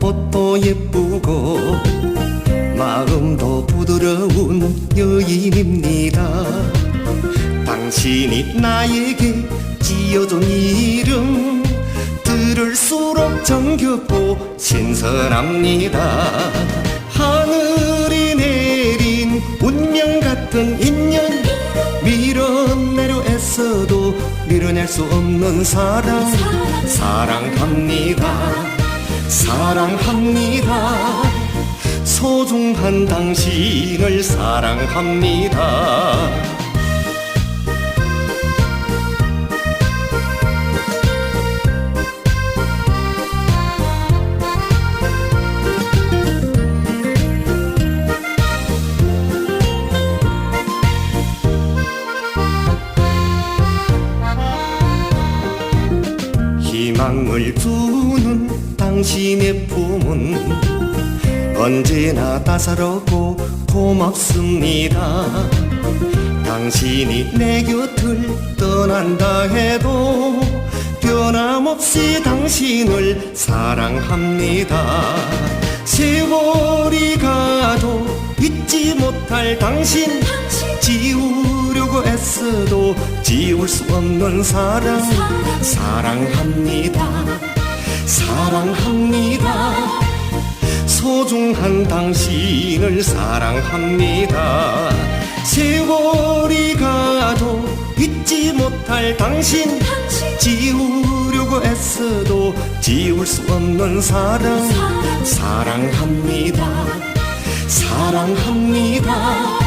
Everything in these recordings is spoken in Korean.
것도 예쁘고 마음도 부드러운 여인입니다. 당신이 나에게 지어준 이름 들을수록 정겹고 신선합니다. 하늘이 내린 운명 같은 인연 밀어내려 애써도 밀어낼 수 없는 사랑 사랑합니다 사랑합니다. 소중한 당신을 사랑합니다. 희망을 주는 당신의 품은 언제나 따사롭고 고맙습니다. 당신이 내 곁을 떠난다 해도 변함없이 당신을 사랑합니다. 세월이 가도 잊지 못할 당신 지우려고 애써도 지울 수 없는 사랑 사랑합니다 사랑합니다. 소중한 당신을 사랑합니다. 세월이 가도 잊지 못할 당신. 지우려고 애써도 지울 수 없는 사랑. 사랑합니다. 사랑합니다.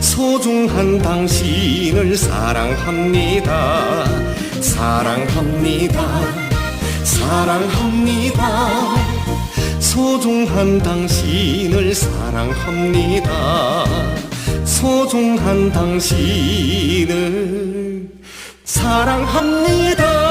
소중한 당신을 사랑합니다. 사랑합니다. 사랑합니다. 소중한 당신을 사랑합니다. 소중한 당신을 사랑합니다.